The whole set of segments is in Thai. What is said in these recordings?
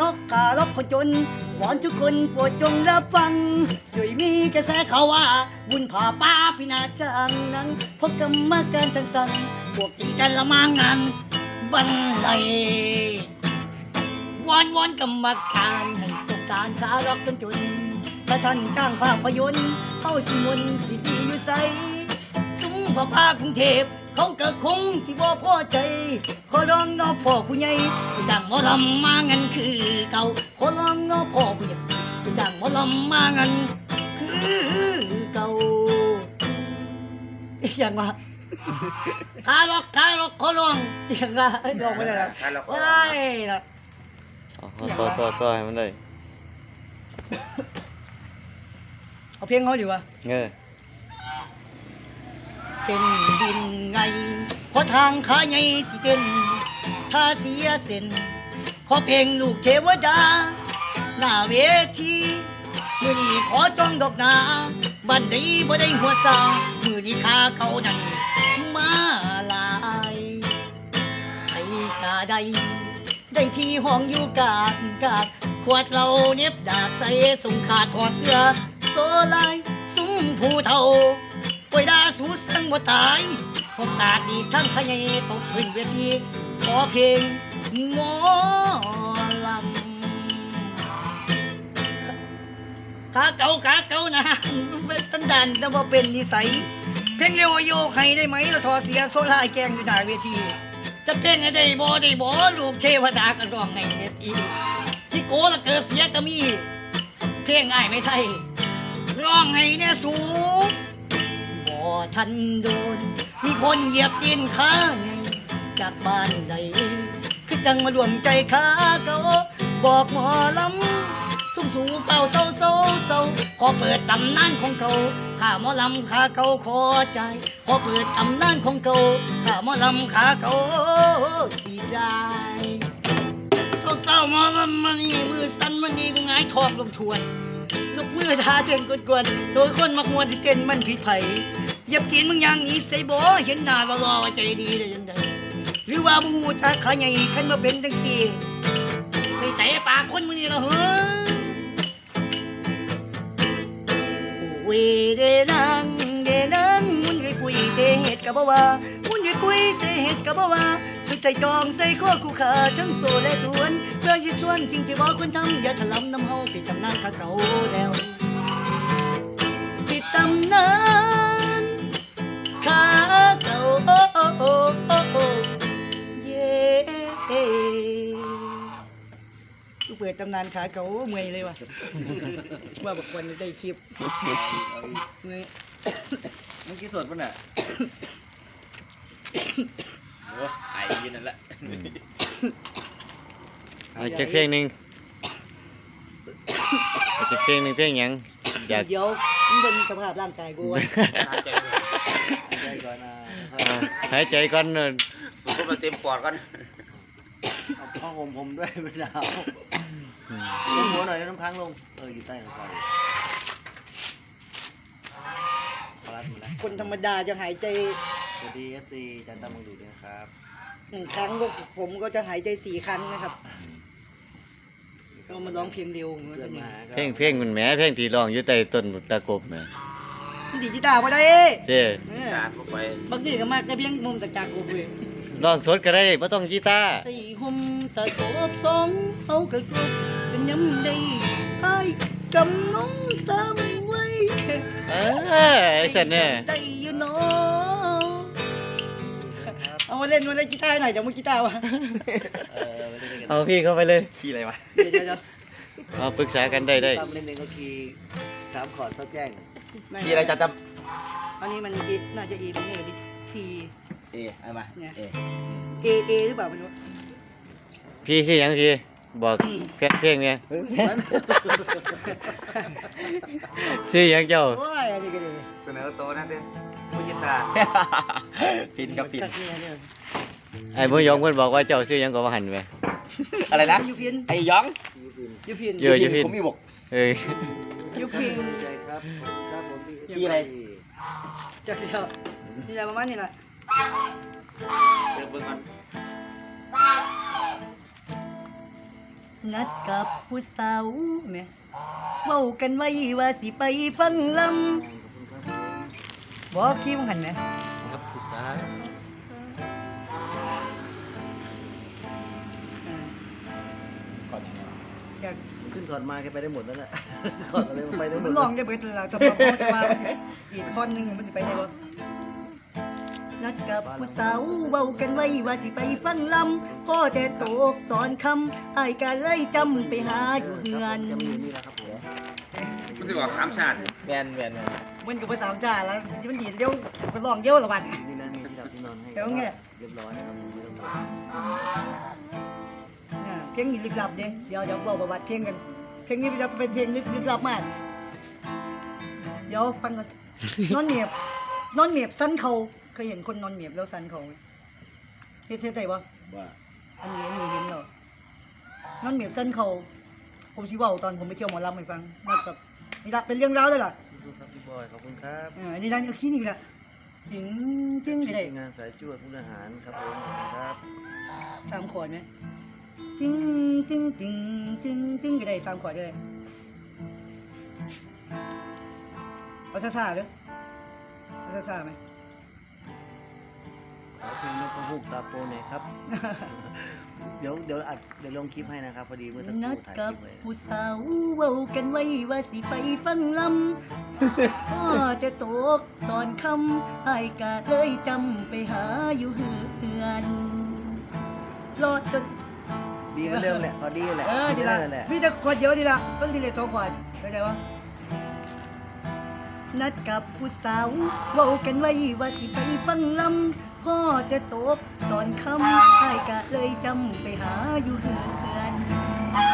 ลกขาลกคนจนวอนทุกคนโปรดจงรับฟังช่วยมีกระแสข่าวว่าบุญผ่าป้าพินาจางนั้นพบกรรมการทั้งสั่งพวกตีกันละมางานบันไดวอนวอนกรรมการให้ตกการขาลกคนจนถ้าท่านจ้างภาพยนตร์เข้าสิมนสิดีอยู่ใสซุ้มพระพากรุงเทพ เขาก็คงสิบ่พอใจ ขอร้องน้อพ่อผู้ใหญ่ไปจ้างหมอลำมางันคือเก่าขอร้องน้อพ่อผู้ใหญ่ไปจ้างหมอลำมางันคือเก่าอย่างว่าขาล็อกขาล็อกขอร้องอย่างว่าเอ้ยลองไม่ได้แล้วถ้าราก็ว้ายล่ะเอต่อต่อต่อให้มันได้เอาเพลงเขาอยู่วะเออ เป็นดินไงเพราะทางขาใหญ่ที่เต้นถ้าเสียเส้นขอเพลงลูกเทวดา หน้าเวทีมือนี้ขอจ้องดอกนาบันไดบ่ได้หัวซามือนี้ข้าเขานั่นมาลายไอ้กาใดได้ที่ห้องอยู่กากกากขวดเราเน็บดาบใส่ส่งขาดถอดเสื้อโซลายซุ้มผู้เท่า ปวยดาสูสังบ่ตายพวกตาดีทั้งขยายตกพื้นเวทีขอเพลงหมอลำขาเก่าขาเก่านะเป็นตันดันแต่ว่าเป็นนิสัย เพลงเร็วโยใครได้ไหมเราทอเสียโซลายแกงอยู่หน้าเวทีจะเป็นไงได้บ่ได้บ่ลูกเทวดาก็ร้องในเน็ตอีที่โกละเกิดเสียก็มี เพลงง่ายไม่ไทยร้องให้แน่ยสูง ทันโดน มีคนเหยียบตีนข้างจากบ้านใดคือจังมารวมใจขาเขาบอกหมอลำสุ่มสูเป่าเต้าเต้าเต้าขอเปิดตำนานของเขาข้าหมอลำขาเขาขอใจ ขอเปิดตำนานของเขาข้าหมอลำขาเขาสีใจเต้าหมอลำมันนี่มือสั่นมันนี่กูหงายทองลงทวนลูกมือทาเต้นกวนๆโดยคนมักมวนที่เต้นมันผิดไผ เหยียบกินมึงอย่างนี้ใส่บ่เห็นหน้ารอว่าใจดีได้ยังไงหรือว่ามึงหูจักขาใหญ่ขันมาเป็นจังซี่ไปเตะปากคนมึงนี่ละเฮ้อโอ้ยเดนังเดนังมุนไอ้ปุยเตเฮ็ดกะบ่ว่ามุนไอ้ปุยเตเฮ็ดกะบ่ว่าสุดใจจองใส่ข้อคู่ขาทั้งโซและทวนเพื่อสิชวนจริงที่บ่ควรทำอย่าถลำน้ำเฮาไปตำนานขาเก่าแล้วปิดตำนา ดตำนานขาเก่าเมื่อยเลยว่ะ ว่าบอกวันนี้ได้คลิปเมื่อยเมื่อกี้สดป่ะน่ะโอ้ไออยืนนั่นแหละเอาจักเพลงหนึงเอาจักเพลงหนึงเพลงหยังอยากเดี๋ยวมึงเป็นสภาพร่างกายกูวะหายใจเลยหายใจก่อนนะอ่าหายใจก่อนเนอะ สูบมาเต็มปอดก่อนเอาผ้าห่มผมด้วยไม่หนาว อืมลงหัวหน่อยแล้วน้ำค้างลง เอออยู่ใต้หลังคาพลัดมาแล้วคนธรรมดาจะหายใจสวัสดีเอฟซีจันตามังดูด้วยนะครับหนึ่งครั้งพวกผมก็จะหายใจสี่ครั้งนะครับก็มาร้องเพลงเร็วเหมือนเพื่กัอนนมาก็เพลงเพลงมันแหมเพลงที่ร้องอยู่ใต้ต้นตะกบแหมดีจิตาบ่ได้เจ้เออตามเข้าไปบางทีก็มากแต่เพียงมุมตะจากกูเว้ย ร้องสดก็ได้บ่ต้องกีตาร์ ไอ้หุ่มตะกบสองเอากระกบ ยำได้ไอ้กำน้องซ้ำไว้เออไอ้สันเนี่ยได้อยู่เนาะเอามาเล่นมาเล่นกีตาร์หน่อยจะมุกกีตาร์วะเออไม่ได้เล่นกันเอาพี่เข้าไปเลยขี้อะไรวะเดี๋ยวเดี๋ยวเดี๋ยวเอาปรึกษากันได้ได้ตามเล่นเองก็คีย์สามขอร์ดเขาแจ้งขี้อะไรจัดจอันนี้มันอีน่าจะอีเป็นนี่ดิซีำเอเอามาเนี่ยเอเอเอหรือเปล่าไม่รู้พี่ชื่อหยังพี่ บอกเพลงเพลงเนี่ยชื่อหยังเจ้า โอ้ยอันนี้ก็ดีเสนอโตวนั่นเด้ผู้ยินตาปินกับปินกัดเนี่ยเนี่ยไอ้บ่ยองเพิ่นบอกว่าเจ้าชื่อหยังก็ว่าหันแหมอะไรนะยูเพียนไอ้หยองยูเพียนเยอะอยู่พี่ผมมีบอก เอ้ยยูเพียนใจครับขอบคุณครับผมพี่ขี้อะไร จากเดียวนี่แหละประมาณนี้แหละเดี๋ยวเบิ่งก่อน นัดกับผู้สาวแหม่เว้ากันไว้ว่าสิไปฟังลำบอกคิวหันไหมครับผู้สาวอยากขึ้นก่อนมาแกไปได้หมดแล้วแหละก่อนอะไรไปได้หมมัดนลองได้เบิดแล้วแต่พอเขาจะมาอีกท่อนหนึงมันจะไปได้บ่ นัดกับผู้สาวเว้ากันไว้ว่าสิไปฟังลำพ่อแต่ตกตอนคำอ้ายก็เลยจำไปหาอยู่เฮือนจะมีอยู่นี่แหละครับผมมันจะบอกสามชาติแบนแบนมันก็ไปสามจ้าแล้วมันดีดเร็วไปลองเยอะละบัดนี่นะมีที่หลับที่นอนให้เดี๋ยวไง เรียบร้อยนะครับเรียบร้อยอ่าเพลงนี้ลึกลับเด้เดี๋ยวเดี๋ยวบอกประวัติเพลงกัน เพลงนี้จะเป็นเพลงลึกลึกลับมาก เดี๋ยวฟังกัน นอนเหนียบนอนเหนียบสันเขาเค ยเห็นคนนอนเหนียบแล้วสันเขาไหมเฮ็ดเฮ็ดได้ปะว่าอันนี้อันนี้เห็นเหรอนอนเหนียบสันเขาผมชิเว่าตอนผมไปเที่ยวหมอลำให้ฟังน่ากับนี่ละเป็นเรื่องราวเลยล่ะขอบคุณครับพี่บอยขอบคุณครับอ่าอันนี้นั่นเอาขี้นี่ละจริงจริงก็ได้ทีมงานสายจวดผู้อาหารครับผมขอบคุณครับสามขวดไหมจริงจริงจริงจริงจริงก็ได้สามขวดก็ได้เอาซาซาๆเด้อเอาซาซาๆไหม ขอเพลงนกกระฮูกตาโปหน่อยครับ เดี๋ยวเดี๋ยวอัดเดี๋ยวลงคลิปให้นะครับพอดีเมื่อสักคนัรู่ดถ่ายกัคบลิปไว้ผู้สาวเว้ากันไว้ว่าสิไปฟังลำ พ่อแต่ตกตอนคำไอ้ายกะเลยจำไปหาอยู่เฮือนรอดจน ดีเหมือนเดิมแหละพอดีแหละเออดีละแหละมีแต่ขวดเดียวดีละต้นทีเลยสองขวดเข้าใจปะ นัดกับผู้สาวเว้ากันไว้ว่าสิไปฟังลำพ่อจะตกตอนค่ำไอ้ายกะเลยจำไปหาอยู่เฮือน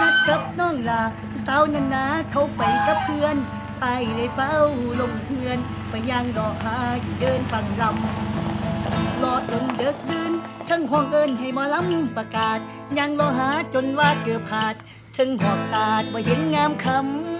นัดกับน้องลาผู้สาวนันนาเขาไปกับเพื่อนไอ้ายเลยเฝ้าลงเฮือน ไปย่างรอหาอยู่เดินฟังลำรอจนเดึกดื่นทั้งห้องเอินให้หมอลำประกาศยังรอหาจนว่าเกือบขาด ถึงหอบตาดว่าเห็นงามคำ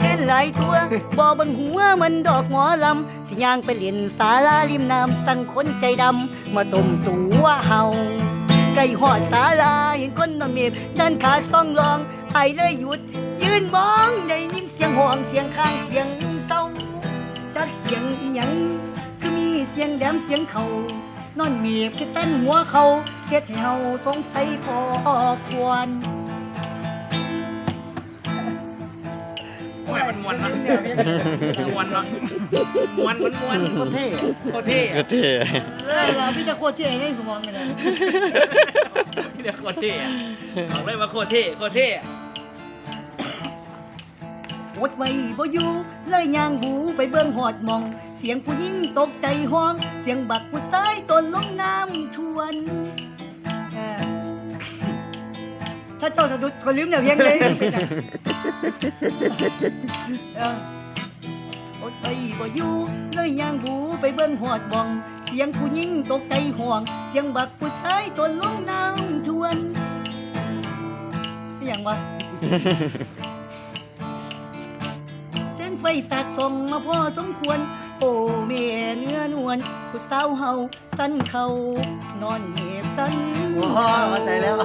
แค่หลายตัวบอบังหัวมันดอกหมอลำ สิย่างไปเล่นสาลาริมน้ำสั่งคนใจดำ มาต้มตัวเฮาไก่หอดสาลาเห็นคนนอนเมียบด้านขาซ่องรองไอเลยหยุด ยืนมองได้ยินเสียงห่วงเสียงข้างเสียงเศร้าจากเสียงอีหยังคือมีเสียงแหลมเสียงเขานอนเมียบคือเต้นหัวเขาเฮ็ดให้เฮาสงสัยพอควร โอ้ยมันมวนเนาะมวนเนาะมวนมันมวนโคตรเท่อะโคตรเท่อะก็เท่เออล่ะพี่จะโคตรที่ไอ้ในสมองเลยนะเดี๋ยวโคตรเท่อะบอกเลยว่าโคตรเท่โคตรเท่อะอดไว้บ่อยู่เลยย่างบูไปเบิ่งหอดหมอง เสียงผู้หญิงตกใจห้อง เสียงบักผู้ชายตนลงน้ำชวนเออถ้าเจ้าสะดุดก็ลืมแนวเพลงเลย เอออดไปบ่อยู่เลยย่างบูไปเบิ่งหอดหมอง เสียงผู้หญิงตกใจห่วง เสียงบักผู้ชายตนลงน้ำชวนอหย่างวะแสงไฟสาดส่องมาพอสมควร โอ้เมียเนื้อนวลผู้สาวเฮาสั้นเขานอนเหน็บสั้นโอ้โหเข้าใจแล้ว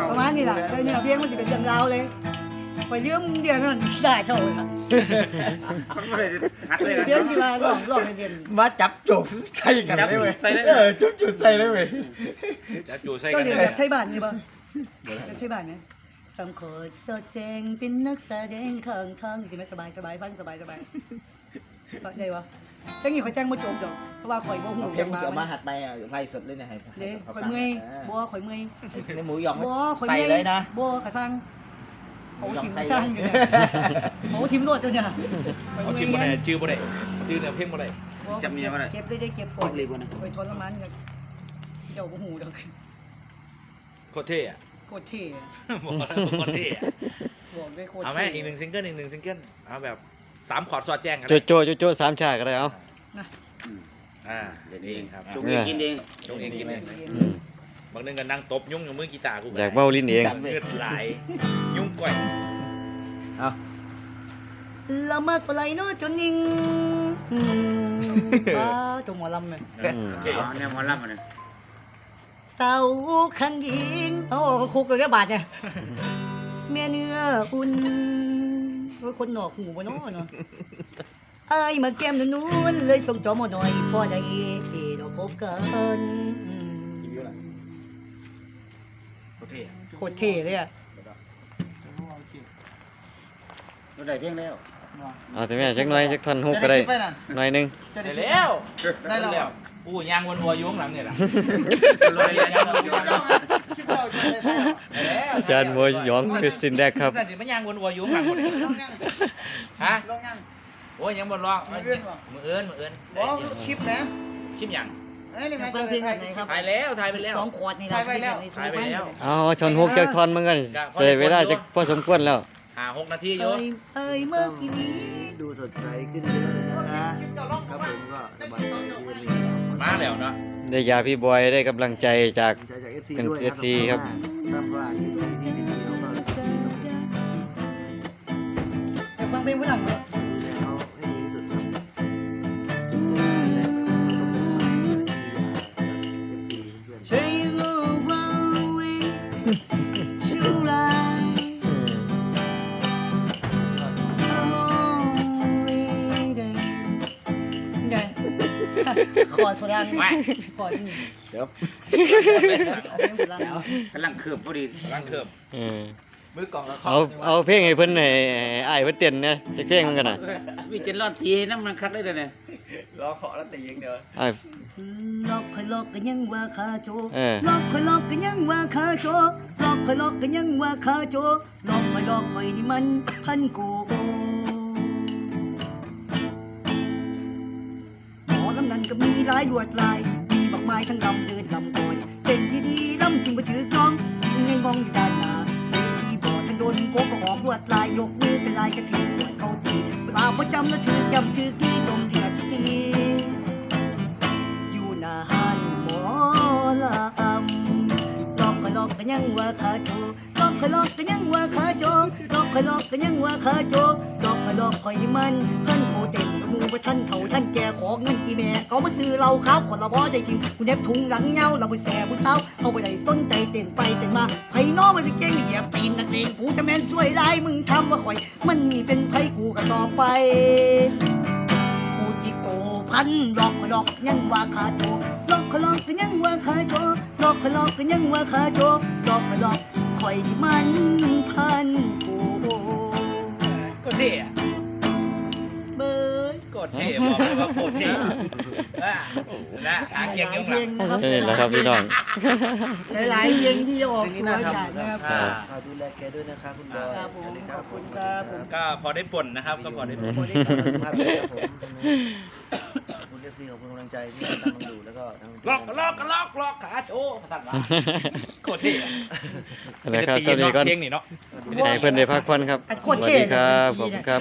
ประมาณนี้ล่ะแล้วเนี่ยเพลงมันจะเป็นเรื่องราวเลยไปเรื่องเดียวนั่นได้เท่าเลยค่ะมันไม่ได้หัดเลยเพลงที่ว่าร้องร้องให้เรียนมาจับจบใส่กันได้เว้ยใส่ได้เออจุบจุดใส่ได้เว้ยจะจูใส่ก็กันเรียนเลแบยบไทยบ้านนี่ป่ะแบบไทยบ้านเนี่ยสังขอสอดแจงเป็นนักแสดงข้างทางสิไหมสบายสบายฟังสบายสบายเข้า ใจปะเพลงนี้ข่อยแจ้งมาจบดอกเพราะว่าข่อยบ่ฮู้เอาเพลจังงมึงมาจะเอามาหัดไปอะไล่สดเลยนะให้เด้ข่อยเมื่อยบ่ข่อยเมื่อยในหมูหยองบ่ข่อยใส่เมื่อยเลยนะบ่กระซังเขาหยองทิมใส่สร้างอยู่เนี่ยเขาทิมรวดอยู่เนี่ยข่อยเอาเมื่ชื่ออยบ่ได้เนี่ยชื่อบ่ได้ชื่อเนี่ยเพลงบ่ได้บ่จำเมียบ่ได้ เก็บได้ได้เก็บก่อนไปทรมานกันเจ้าบ่ฮู้ดอกโคตรเท่อะโคตรเท่อะบอกเลยว่าโคตรเท่อะบอกได้โคตรเอาไหมเท่อีกหนึ่งซิงเกิลอีกหนึ่งซิงเกิลเอาแบบ สามคอร์ดสอดแจ้งกันโจโจโจโจสามชาติก็ได้เอานะอ่าเล่นเองครับจุกเองกินเองจงเองกินเองอืมบางนึงก็นั่งตบยุ่งอยู่มือกีตาร์กูอยากเบ้าลิ้นเองเลือดไหลยุ่งก่อยเอาละมากปลายเนาะจนนิ่งอืมป้าจงหมอลำเนี่ยโอเคเนี่ยหมอลำมันสเต้าขังยิงโอ้คุกเลยก็บาดเนี่ยแม่เนื้ออุ่น โอ้ยคนหนอกหูบ่เน้อเนาะไอ้ายมาแก้มนุ่นๆเลยส่งจอมาหน่อยพอได้เอเราคบกันอืมโอเคโคตรเท่เลยอะเราได้เพียงแล้วเอาแต่แม่จักหน่อยจักท่อนฮุกก็ได้หน่อยหนึงได้แล้ว ได้แล้ว อู้ยางวนวัวอยุ่ข้างหลังเนี่ยล่ะรถเรียนยางวนวัวอยู่ข้างหลังได้แล้วอาจารย์มวยหยองคือสินแดกครับสั่นสิมันยางวนวัวอยู่ข้างหลังหมดเลยฮะโอ้ยยังบนร้องมือเอื้อนมือเอื้อนมือเอื้อนคลิปนะคลิปหยังเอ้ยนี่ฟัมางเพลงไหนครับถ่ายแล้วถ่ายไปแล้วสองขวดนี่นะถ่ายไว้แล้วถ่ายไปแล้วเอาท่อนฮุกจักท่อนมันก็ใส่เวลาจักพอสมควรแล้วหาหกนาทีอยู่เอ้ยเอ้ยเมื่อกี้นี้ดูสดใสขึ้นเยอะเลยนะคะครับผมก็สบายใจที่ได้มี มาแล้วเนาะได้ยาพี่บอยได้กำลังใจจาก ใจจาก FC เป็นด้วย FC ครับ ทำว่าที่ที่ดีๆเขาก็อยากฟังเพลงฝรั่งไหมดูแลเขาให้ดีที่สุดครับแต่ Say you go away, July. ขอดฝรั่งไม่ ขอดนี่เดี๋ยวเอาเพลงฝรั่งกำลังเคือบพอดีร่างเคิมเออมือกล่องแล้วเอาเอาเพลงให้เพิ่นให้ให้อ้ายเพิ่นเต้นนะจักเพลงมันกันน่ะวิจิตรรอดทีน้ำมันคัดได้เลยเนี่ยรอขอแล้วตีอย่างเดียวอ้าย ลอกคอยลอกกันยังว่าขาโจเออ ลอกคอยลอกกันยังว่าขาโจลอกคอยลอกกันยังว่าขาโจลอกคอยลอกคอยนี่มันพันกูายลวดลายมีบักไม้ทั้งลำเดินลำก่อยเป็นที่ดีลำจึงมาถือกลองยิงไงงองอยู่ด้านหน้าเวทีบอดทั้งโดนโกก็ออกลวดลายยกมือใส่ลายกระถิ่นปวดเข้าตีเวลาประจำแล้วถือจำถือกี้ตรงเดือดทีอยู่หน้าห้านหมอลำลอกก็ลอกก็ยังว่าขาโจลอกก็ลอกก็ยังว่าขาโจลอกก็ลอกก็ยังว่าขาโจ ลอกก็ลอกคอยมันท่านโคเต็มมือว่าท่านเฒ่าท่านแก่ขอเงินกี่แม่เขามาซื้อเราข้าวคนละบ่ได้กินกูเน็บถุงหลังเงาเราไปแส่ผู้สาวเอาไปได้สนใจเต้นไปเต้นมาไผน้อมันสิเก่งเหยียบตีนนักเลงกูจะแม่นช่วยลายมึงทำว่าข่อย มันนี่เป็นไผกูก็ต่อไปกูจิโกพันหลอกหลอกยังว่าขาโจหลอกหลอกก็ยังว่าขาโจหลอกหลอกก็ยังว่าขาโจหลอกหลอกคอยมันพันกูก็เท่ ยก็เท่บอกเลยว่าโคตรเท่อะนะหาเกียงอยู่เพข้างหลลังงนะครับนี่แหละครับพี่น้อง หลายๆเพลงที่จะออกสู่อากาศนะครับอ่าฝากดูแลแกด้วยนะครับคุณบอยครับผมสวัสดีขอบคุณครับผม ก็พอได้ป่นนะครับ ก็พอได้ป่น ขอบคุณมากเลยครับผมขอบคุณเอฟซีขอบคุณกำลังใจที่ตามมาดูแล้วก็ทางลอกลอกลอกลอกขาโชว์สั่นว่าโคตรเท่อะนะครับสวัสดีก่อนเพลงนี่เนาะ ให้เพิ่นได้พักผ่อนครับอันโคสตรวัสเท่ดีครับเลยขอบคุณครับ